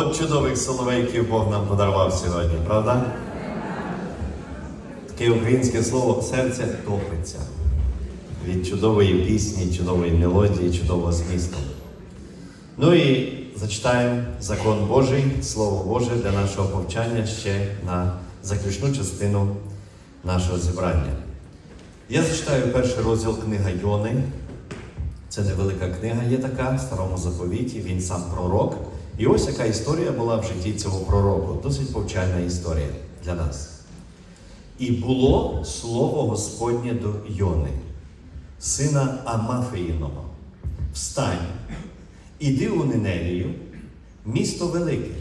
От чудових соловейків Бог нам подарував сьогодні, правда? Таке українське слово серце топиться від чудової пісні, чудової мелодії, чудового змісту. Ну і зачитаємо закон Божий, Слово Боже для нашого повчання ще на заключну частину нашого зібрання. Я зачитаю перший розділ книга Йони. Це невелика книга є така в старому заповіті, він сам пророк. І ось яка історія була в житті цього пророку. Досить повчальна історія для нас. І було слово Господнє до Йони, сина Амафеїного. Встань, іди у Ниневію, місто велике,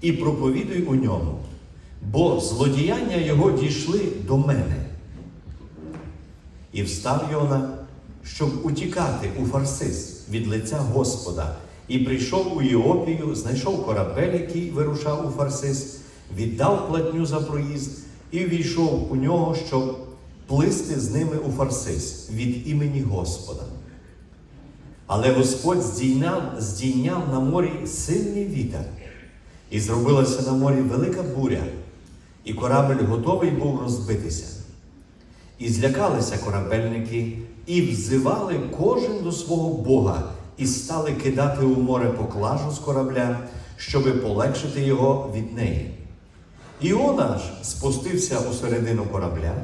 і проповідуй у ньому, бо злодіяння його дійшли до мене. І встав Йона, щоб утікати у Фарсис від лиця Господа, і прийшов у Іопію, знайшов корабель, який вирушав у Фарсис, віддав платню за проїзд і війшов у нього, щоб плисти з ними у Фарсис від імені Господа. Але Господь здійняв, здійняв на морі сильний вітер, і зробилася на морі велика буря, і корабель готовий був розбитися. І злякалися корабельники, і взивали кожен до свого Бога, і стали кидати у море поклажу з корабля, щоби полегшити його від неї. Іона ж спустився у середину корабля,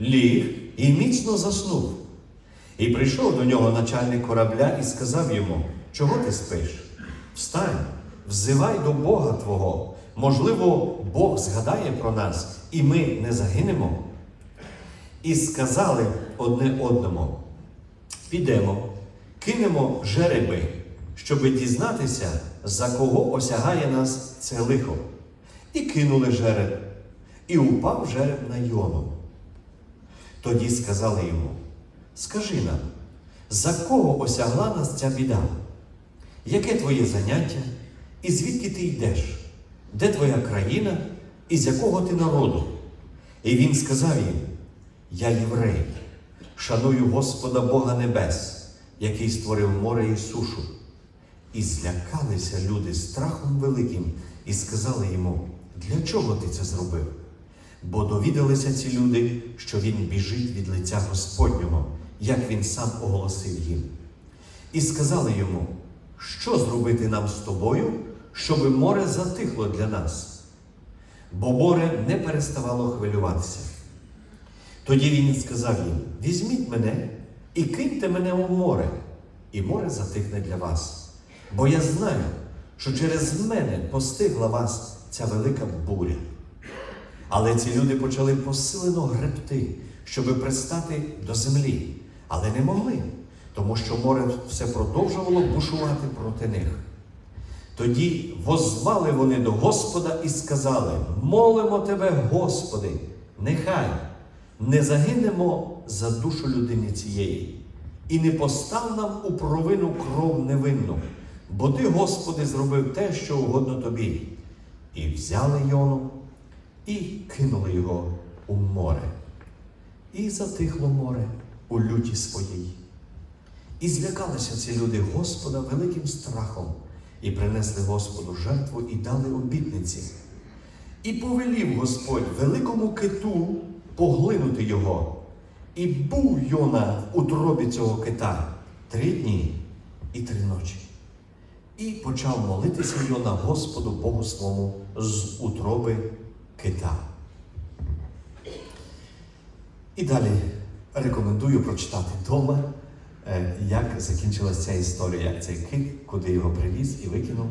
ліг і міцно заснув. І прийшов до нього начальник корабля і сказав йому: Чого ти спиш? Встань, взивай до Бога Твого. Можливо, Бог згадає про нас, і ми не загинемо. І сказали одне одному: підемо, кинемо жереби, щоби дізнатися, за кого осягає нас це лихо. І кинули жереб, і упав жереб на Йону. Тоді сказали йому: Скажи нам, за кого осягла нас ця біда? Яке твоє заняття? І звідки ти йдеш? Де твоя країна і з якого ти народу? І він сказав їм: Я єврей, шаную Господа Бога Небес, який створив море і сушу. І злякалися люди страхом великим і сказали йому, для чого ти це зробив? Бо довідалися ці люди, що він біжить від лиця Господнього, як він сам оголосив їм. І сказали йому, що зробити нам з тобою, щоби море затихло для нас? Бо море не переставало хвилюватися. Тоді він сказав їм: Візьміть мене і киньте мене у море, і море затихне для вас. Бо я знаю, що через мене постигла вас ця велика буря. Але ці люди почали посилено гребти, щоби пристати до землі, але не могли, тому що море все продовжувало бушувати проти них. Тоді возвали вони до Господа і сказали: Молимо тебе, Господи, нехай не загинемо за душу людини цієї, і не постав нам у провину кров невинну, бо ти, Господи, зробив те, що угодно тобі. І взяли Йону і кинули його у море. І затихло море у люті своїй. І злякалися ці люди Господа великим страхом, і принесли Господу жертву і дали обітниці. І повелів Господь великому киту поглинути його. І був Йона в утробі цього кита три дні і три ночі. І почав молитися Йона Господу Богу своєму з утроби кита. І далі рекомендую прочитати вдома, е, як закінчилася ця історія, як цей кит, куди його привіз і викинув.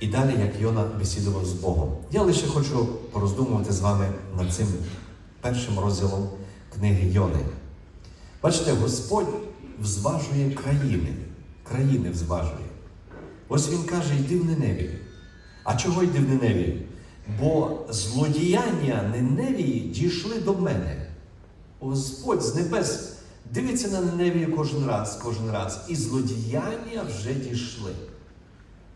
І далі, як Йона бесідував з Богом. Я лише хочу пороздумувати з вами над цим першим розділом книги Йони. Бачите, Господь взважує країни, країни взважує. Ось він каже, йди в Неневію. А чого йди в Неневію? Бо злодіяння Неневії дійшли до мене. Господь з небес дивиться на Неневію кожен раз, кожен раз, і злодіяння вже дійшли.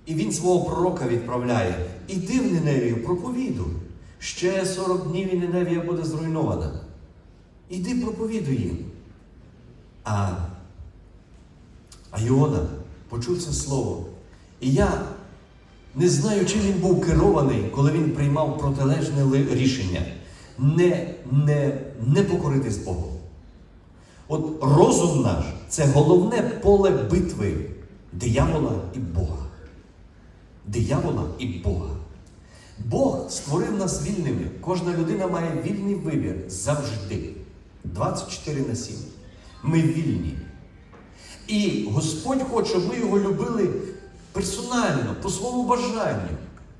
І він свого пророка відправляє: іди в Неневію, проповідуй. Ще 40 днів і Неневія буде зруйнована. Іди проповідуй їм. А, а Іона почув це слово. І я Не знаю, чим він був керований, коли він приймав протилежне рішення не, не, не покоритись Богу. От розум наш це головне поле битви диявола і Бога. Диявола і Бога. Бог створив нас вільними. Кожна людина має вільний вибір завжди. 24 на 7. Ми вільні. І Господь хоче, щоб ми його любили персонально, по своєму бажанню.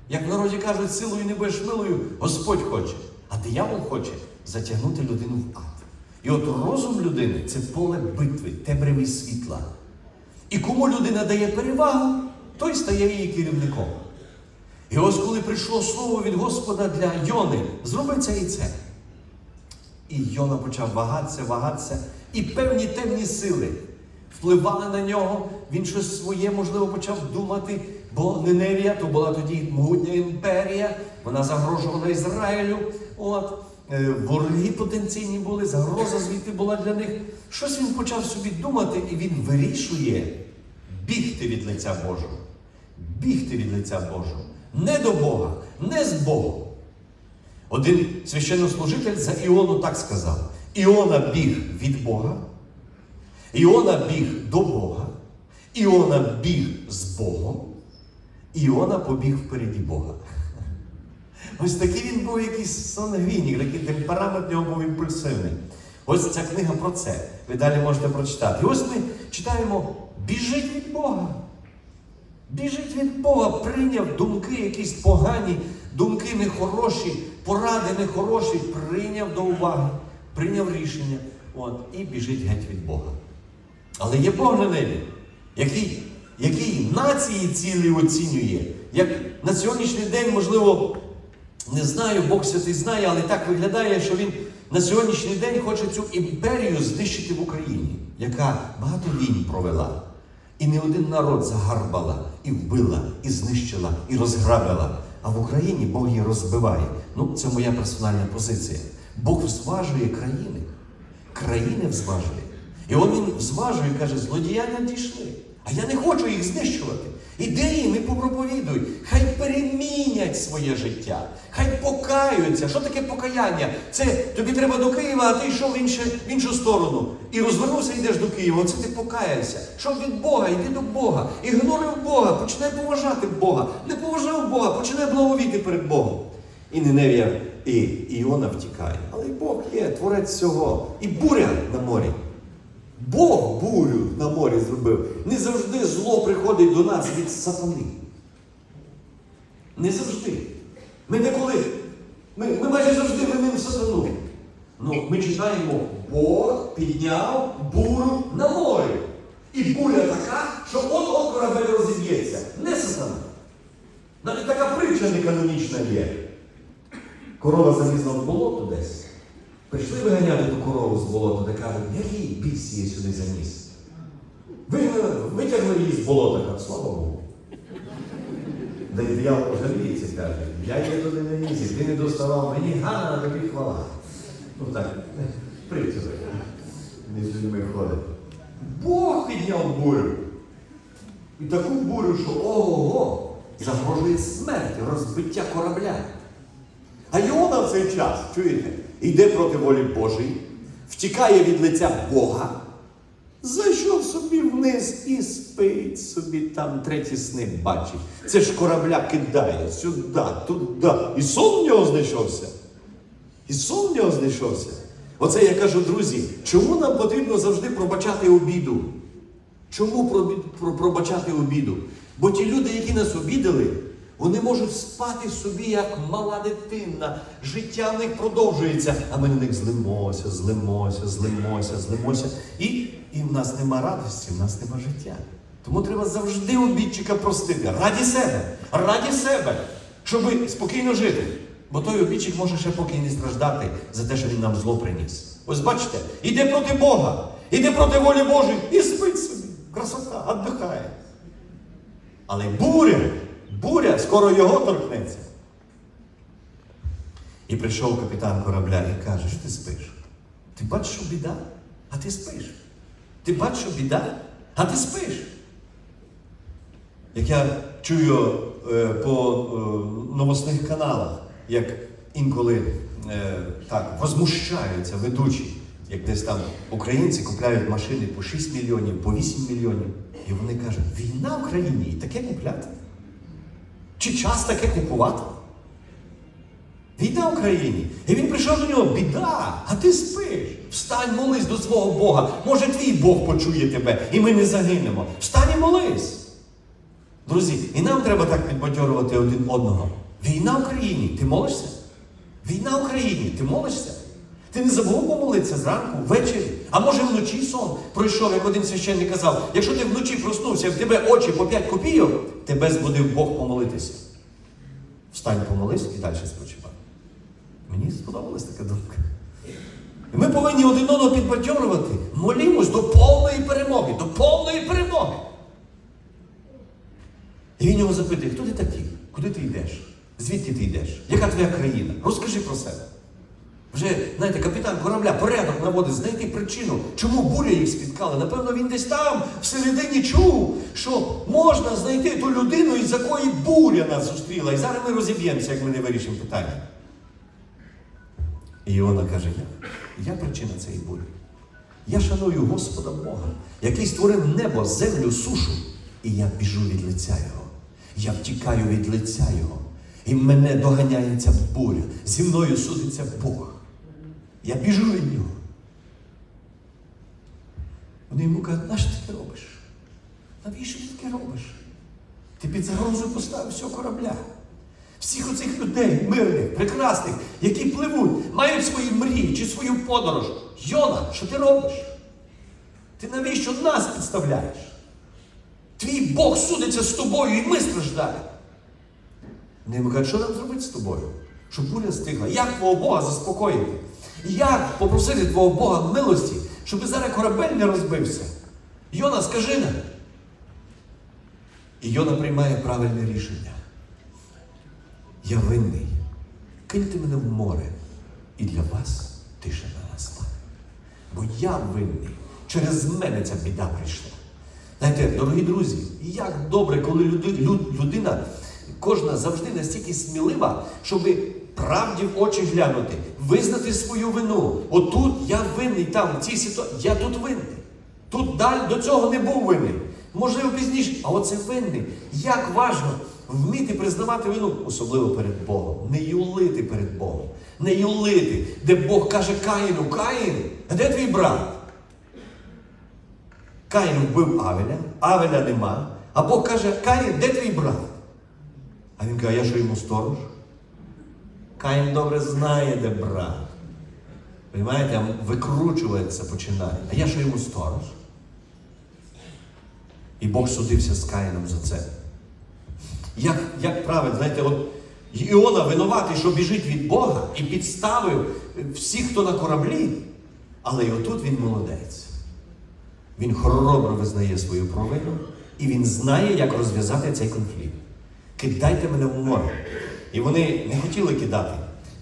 Як в народі кажуть, силою не будеш милою, Господь хоче. А диявол хоче затягнути людину в ад. І от розум людини це поле битви, темряви світла. І кому людина дає перевагу, той стає її керівником. І ось коли прийшло слово від Господа для Йони, зроби це і це. І Йона почав вагатися, вагатися, і певні темні сили впливали на нього. Він щось своє, можливо, почав думати, бо Ниневія то була тоді могутня імперія, вона загрожувала Ізраїлю. От, е, вороги потенційні були, загроза звідти була для них. Щось він почав собі думати, і він вирішує бігти від лиця Божого. Бігти від лиця Божого. Не до Бога, не з Богом. Один священнослужитель за Іону так сказав: Іона біг від Бога, Іона біг до Бога, Іона біг з Богом, Іона побіг впереді Бога. Ось такий він був якийсь сангвінік, такий темперамент нього був імпульсивний. Ось ця книга про це. Ви далі можете прочитати. І ось ми читаємо: біжить від Бога. Біжить від Бога, прийняв думки якісь погані, думки нехороші, поради нехороші, прийняв до уваги, прийняв рішення. От, і біжить геть від Бога. Але є Бог на небі, який, який нації цілі оцінює. Як на сьогоднішній день, можливо, не знаю, Бог святий знає, але так виглядає, що він на сьогоднішній день хоче цю імперію знищити в Україні, яка багато війн провела. І не один народ загарбала, і вбила, і знищила, і розграбила. А в Україні Бог її розбиває. Ну, це моя персональна позиція. Бог зважує країни. Країни зважує. І він зважує каже, злодія надійшли. А я не хочу їх знищувати. Іди їм і попроповідуй. Хай перемінять своє життя, хай покаються. Що таке покаяння? Це тобі треба до Києва, а ти йшов в, іншу сторону. І розвернувся, йдеш до Києва. Оце ти покаявся. Щоб від Бога, йди до Бога. Ігнорив Бога, починай поважати Бога. Не поважав Бога, починай благовіти перед Богом. І Ниневія, і Іона втікає. Але й Бог є, творець всього. І буря на морі. Бог бурю на морі зробив. Не завжди зло приходить до нас від сатани. Не завжди. Ми деколи. Ми, ми майже завжди винимо сатану. Ну, ми читаємо, Бог підняв бурю на морі. І буря така, що от-от корабель розіб'ється. Не сатана. Навіть така притча неканонічна є. Корова залізла в болото десь. Прийшли виганяти ту корову з болота, де кажуть, який біс її сюди заніс. Витягли її з болота, кажуть, слава Богу. Да й диявол жаліється, каже, я її туди не ніс, ти не доставав, мені гана, тобі хвала. Ну так, така. Між людьми ходить. Бог підняв бурю. І таку бурю, що ого-го, загрожує смерть, розбиття корабля. А Йона в цей час, чуєте, йде проти волі Божої, втікає від лиця Бога, зайшов собі вниз і спить собі там треті сни бачить. Це ж корабля кидає сюди, туди. І сон в нього знайшовся. І сон в нього знайшовся. Оце я кажу, друзі, чому нам потрібно завжди пробачати обіду? Чому пробачати обіду? Бо ті люди, які нас обідали, вони можуть спати собі, як мала дитина. Життя в них продовжується, а ми на них злимося, злимося, злимося, злимося. І, і в нас нема радості, в нас нема життя. Тому треба завжди обідчика простити. Раді себе, раді себе, щоб спокійно жити. Бо той обідчик може ще поки не страждати за те, що він нам зло приніс. Ось бачите, іде проти Бога, іде проти волі Божої і спить собі. Красота, віддихає. Але буря, буря скоро його торкнеться. І прийшов капітан корабля і каже, що ти спиш. Ти бачиш, біда, а ти спиш. Ти бачиш, біда, а ти спиш. Як я чую е, по е, новосних каналах, як інколи е, так возмущаються ведучі, як десь там українці купляють машини по 6 мільйонів, по 8 мільйонів. І вони кажуть, війна в країні і таке купляти? Чи час таке купувати? Війна Україні. І він прийшов до нього, біда, а ти спиш. Встань, молись до свого Бога. Може, твій Бог почує тебе, і ми не загинемо. Встань і молись. Друзі, і нам треба так підбадьорювати один одного. Війна в країні, ти молишся? Війна в країні, ти молишся? Ти не забув помолитися зранку, ввечері, а може вночі сон пройшов, як один священник казав, якщо ти вночі проснувся, в тебе очі по 5 копійок, тебе збудив Бог помолитися. Встань, помолись і далі спочивай. Мені сподобалась така думка. І ми повинні один одного підбадьорювати. Молімось до повної перемоги, до повної перемоги. І він його запитує, хто ти такий? Куди ти йдеш? Звідки ти йдеш? Яка твоя країна? Розкажи про себе. Вже, знаєте, капітан корабля порядок наводить, знайти причину, чому буря їх спіткала. Напевно, він десь там всередині чув, що можна знайти ту людину, із якої буря нас зустріла. І зараз ми розіб'ємося, як ми не вирішимо питання. І Іона каже, я, я причина цієї бурі. Я шаную Господа Бога, який створив небо, землю, сушу, і я біжу від лиця Його. Я втікаю від лиця Його. І мене доганяє ця буря. Зі мною судиться Бог. Я біжу від нього. Вони йому кажуть, нащо ти це робиш? Навіщо ти таке робиш? Ти під загрозу поставив всього корабля. Всіх оцих людей, мирних, прекрасних, які пливуть, мають свої мрії чи свою подорож. Йона, що ти робиш? Ти навіщо нас підставляєш? Твій Бог судиться з тобою, і ми страждаємо. Вони йому кажуть, що нам зробити з тобою? Щоб буря стихла. Як твого Бога заспокоїти? Як попросити твого Бога милості, щоб зараз корабель не розбився? Йона, скажи нам. І Йона приймає правильне рішення. Я винний. Киньте мене в море, і для вас тишина настане. Бо я винний. Через мене ця біда прийшла. Знаєте, дорогі друзі, як добре, коли люди, люд- людина, кожна завжди настільки смілива, щоб правді в очі глянути, визнати свою вину. Отут я винний, там, в цій ситуації, я тут винний. Тут далі до цього не був винний. Можливо, пізніше, а оце винний. Як важно вміти признавати вину, особливо перед Богом. Не юлити перед Богом. Не юлити, де Бог каже Каїну, Каїн, а де твій брат? Каїн вбив Авеля, Авеля нема. А Бог каже, Каїн, де твій брат? А він каже, я що йому сторож? Каїн добре знає, де брат. Понимаєте, викручуватися починає. А я що йому сторож? І Бог судився з Каїном за це. Як, як правильно, знаєте, от Іона винуватий, що біжить від Бога і підставив всіх, хто на кораблі, але і отут він молодець. Він хоробро визнає свою провину, і він знає, як розв'язати цей конфлікт. Кидайте мене в море. І вони не хотіли кидати.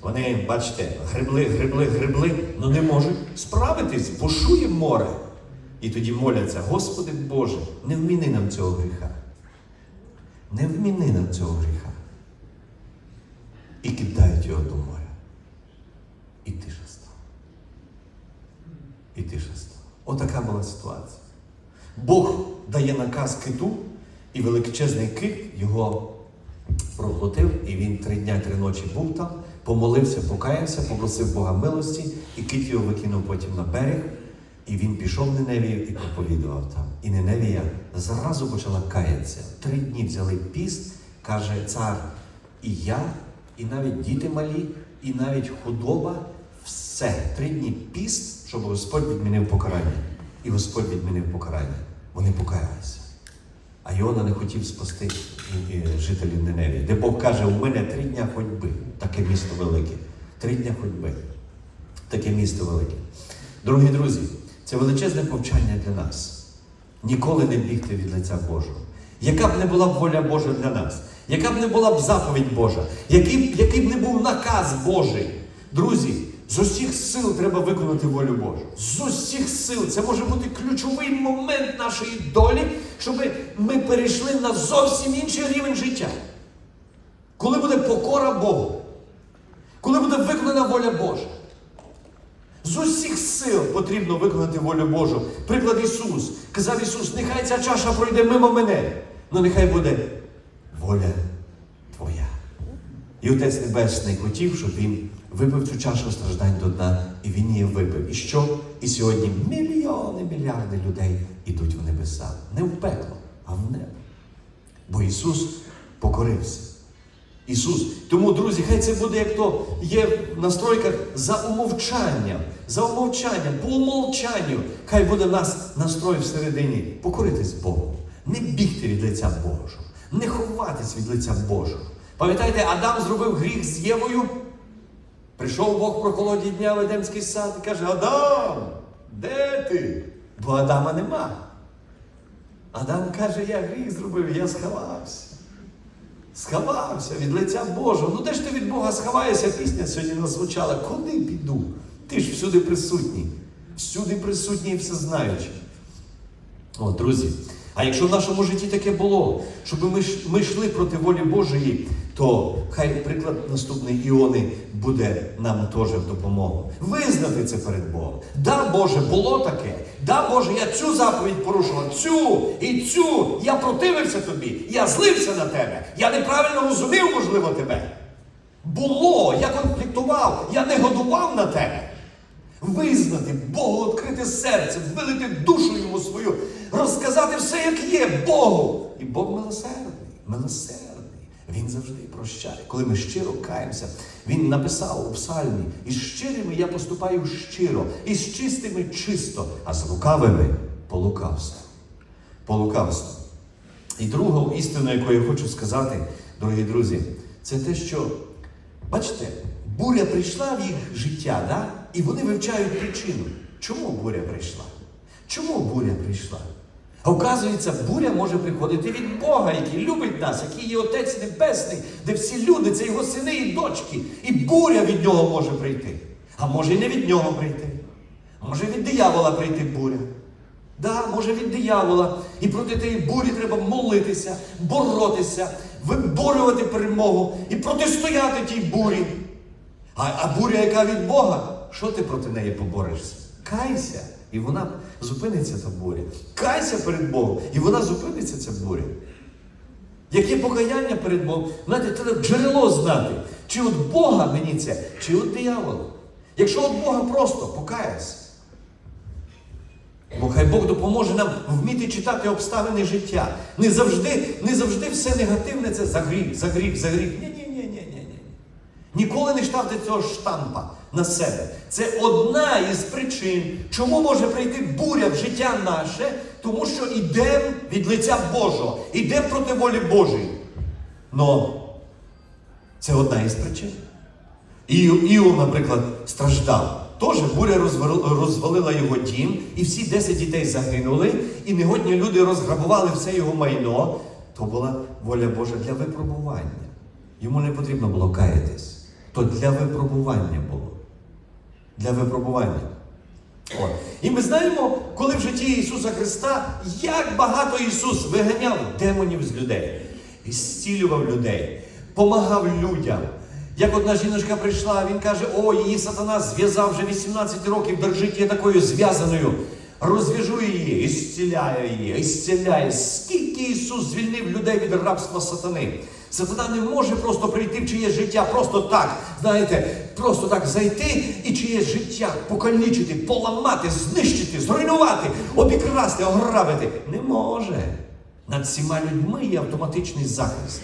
Вони, бачите, гребли, гребли, гребли, але не можуть справитись, бушує море. І тоді моляться, Господи Боже, не вміни нам цього гріха. Не вміни нам цього гріха. І кидають його до моря. І тиша стала. І тиша стала. Отака була ситуація. Бог дає наказ киту, і величезний кит його проглотив, і він три дня, три ночі був там, помолився, покаявся, попросив Бога милості, і кит його викинув потім на берег. І він пішов в Неневію і проповідував там. І Неневія зразу почала каятися. Три дні взяли піст, каже цар, і я, і навіть діти малі, і навіть худоба, все. Три дні піст, щоб Господь відмінив покарання. І Господь відмінив покарання. Вони покаялися. А Йона не хотів спасти і жителів Неневії, де Бог каже, у мене три дня ходьби, таке місто велике. Три дня ходьби. Таке місто велике. Дорогі друзі, це величезне повчання для нас. Ніколи не бігти від лиця Божого. Яка б не була воля Божа для нас, яка б не була б заповідь Божа, який, який б не був наказ Божий. Друзі, з усіх сил треба виконати волю Божу. З усіх сил. Це може бути ключовий момент нашої долі, щоб ми перейшли на зовсім інший рівень життя. коли буде покора Богу, коли буде виконана воля Божа. З усіх сил потрібно виконати волю Божу. Приклад Ісус. Казав Ісус, нехай ця чаша пройде мимо мене, але нехай буде воля Твоя. І Отець Небесний хотів, щоб він випив цю чашу страждань до дна, і він її випив. І що? І сьогодні мільйони, мільярди людей ідуть в небеса. Не в пекло, а в небо. Бо Ісус покорився. Ісус. Тому, друзі, хай це буде як то є в настройках за умовчанням. За умовчанням, по умовчанню. Хай буде нас настрой всередині. Покоритись Богу. Не бігти від лиця Божого, не ховатись від лиця Божого. Пам'ятаєте, Адам зробив гріх з Євою. Прийшов Бог про холоді дня в Едемський сад і каже: Адам, де ти? Бо Адама нема. Адам каже, я гріх зробив, я сховався. Сховався від лиця Божого. Ну де ж ти від Бога сховаєшся? Пісня сьогодні нас звучала. Куди піду? Ти ж всюди присутній. Всюди присутній і всезнаючий. О, друзі, а якщо в нашому житті таке було, щоб ми, ми йшли проти волі Божої, то хай приклад наступний Іони буде нам теж в допомогу. Визнати це перед Богом. Да, Боже, було таке. Да, Боже, я цю заповідь порушував, цю і цю. Я противився тобі, я злився на тебе. Я неправильно розумів, можливо, тебе. Було, я конфліктував, я не годував на тебе. Визнати Богу, відкрити серце, вилити душу йому свою, розказати все, як є Богу. І Бог милосердний, милосердний. Він завжди прощає. Коли ми щиро каємося, він написав у псальмі: із щирими я поступаю щиро, і з чистими чисто, а з лукавими по лукавству. По лукавству. І другу істину, яку я хочу сказати, дорогі друзі, це те, що, бачите, буря прийшла в їх життя, да? і вони вивчають причину. Чому буря прийшла? Чому буря прийшла? А Оказується, буря може приходити від Бога, який любить нас, який є Отець Небесний, де всі люди, це його сини і дочки. І буря від нього може прийти. А може і не від нього прийти. А може від диявола прийти буря. Да, може від диявола. І проти тієї бурі треба молитися, боротися, виборювати перемогу і протистояти тій бурі. А, а буря, яка від Бога, що ти проти неї поборешся? Кайся, і вона зупиниться та буря. Кайся перед Богом, і вона зупиниться ця буря. Яке покаяння перед Богом? Знаєте, треба джерело знати. Чи від Бога мені це, чи від диявола. Якщо від Бога просто покаяйся. Бо хай Бог допоможе нам вміти читати обставини життя. Не завжди, не завжди все негативне це за гріх, за гріх, за гріх. Ні, ні, ні, ні, ні, ні. Ніколи не ставте цього штампа на себе. Це одна із причин, чому може прийти буря в життя наше, тому що йдемо від лиця Божого, йдемо проти волі Божої. Но це одна із причин. Іов, Іов, наприклад, страждав. Теж буря розвалила його дім, і всі 10 дітей загинули, і негодні люди розграбували все його майно. То була воля Божа для випробування. Йому не потрібно було каятись. То для випробування було. Для випробування. От. І ми знаємо, коли в житті Ісуса Христа, як багато Ісус виганяв демонів з людей, і зцілював людей, помагав людям. Як одна жіночка прийшла, він каже: о, її сатана зв'язав вже 18 років, держить її такою зв'язаною. Розв'яжу її, і її, і. Скільки Ісус звільнив людей від рабства сатани. Сатана не може просто прийти в чиєсь життя, просто так, знаєте, просто так зайти і чиєсь життя покалічити, поламати, знищити, зруйнувати, обікрасти, ограбити. Не може. Над всіма людьми є автоматичний захист.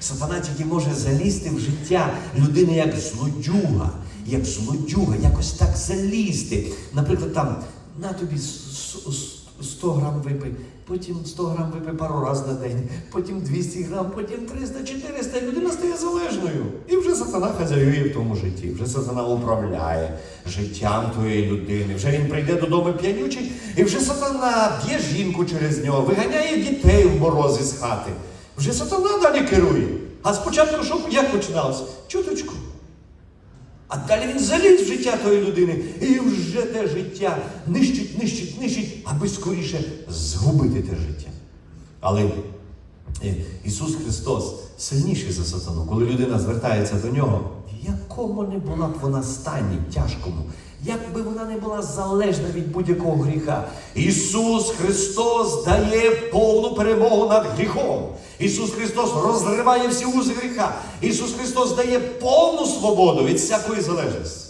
Сатана тільки може залізти в життя людини як злодюга, як злодюга, якось так залізти. Наприклад, там на тобі с- с- 100 грам випий, потім 100 грам випий пару разів на день, потім 200 грам, потім 300, 400, і людина стає залежною. І вже сатана хазяює в тому житті, вже сатана управляє життям тої людини. Вже він прийде додому п'янючий, і вже сатана б'є жінку через нього, виганяє дітей в морози з хати. Вже сатана далі керує. А спочатку що як починалося? Чуточку. А далі він заліз в життя тої людини і вже те життя нищить, нищить, нищить, аби скоріше згубити те життя. Але е, Ісус Христос сильніший за сатану. Коли людина звертається до нього, в якому не була б вона стані тяжкому, як би вона не була залежна від будь-якого гріха. Ісус Христос дає повну перемогу над гріхом. Ісус Христос розриває всі узи гріха. Ісус Христос дає повну свободу від всякої залежності.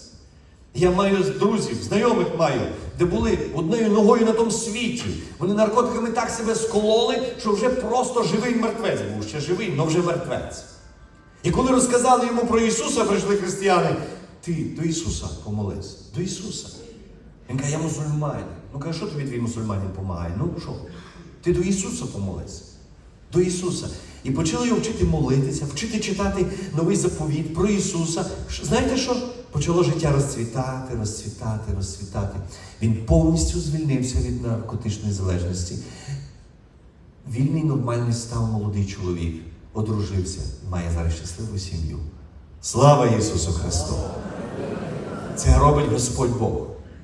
Я маю друзів, знайомих маю, де були одною ногою на тому світі. Вони наркотиками так себе скололи, що вже просто живий мертвець був. Ще живий, але вже мертвець. І коли розказали йому про Ісуса, прийшли християни, ти до Ісуса помолись, до Ісуса. Він каже, я мусульманин. Ну каже, що тобі твій мусульманин допомагає? Ну що? Ти до Ісуса помолись. До Ісуса. І почали його вчити молитися, вчити читати новий заповіт про Ісуса. Знаєте що? Почало життя розцвітати, розцвітати, розцвітати. Він повністю звільнився від наркотичної залежності. Вільний, нормальний став молодий чоловік, одружився, має зараз щасливу сім'ю. Слава Ісусу Христу! Це робить Господь Бог.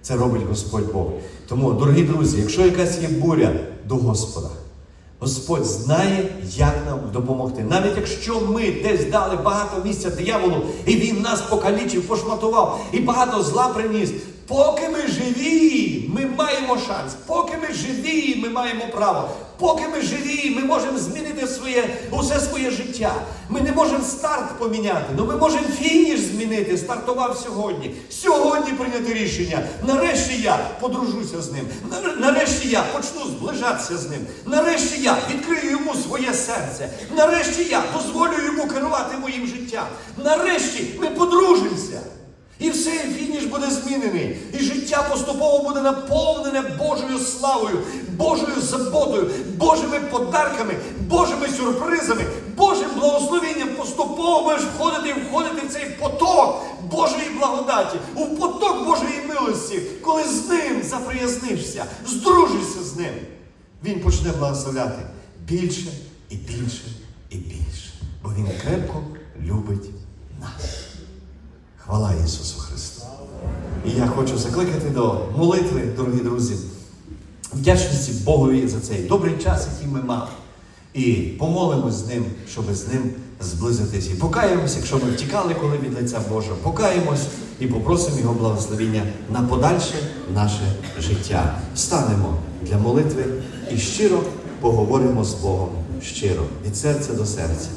Це робить Господь Бог. Тому, дорогі друзі, якщо якась є буря до Господа, Господь знає, як нам допомогти. Навіть якщо ми десь дали багато місця дияволу, і він нас покалічив, пошматував, і багато зла приніс. Поки ми живі, ми маємо шанс. Поки ми живі, ми маємо право. Поки ми живі, ми можемо змінити своє, усе своє життя. Ми не можемо старт поміняти, але ми можемо фініш змінити. Стартував сьогодні. Сьогодні прийняти рішення. Нарешті я подружуся з ним. Нарешті я почну зближатися з ним. Нарешті я відкрию йому своє серце. Нарешті я дозволю йому керувати моїм життям. Нарешті ми подружимося. І все, фініш буде змінений. І життя поступово буде наповнене Божою славою, Божою заботою, Божими подарками, Божими сюрпризами, Божим благословенням. Поступово будеш входити і входити в цей поток Божої благодаті, у поток Божої милості, коли з ним заприязнишся, здружишся з ним. Він почне благословляти більше і більше і більше. Бо він крепко любить нас. Хвала Ісусу Христу! І я хочу закликати до молитви, дорогі друзі, вдячності Богові за цей добрий час, який ми мали. І помолимось з ним, щоб з ним зблизитися. І покаємося, якщо ми втікали, коли від лиця Божого. Покаємось і попросимо Його благословіння на подальше наше життя. Встанемо для молитви і щиро поговоримо з Богом щиро, від серця до серця.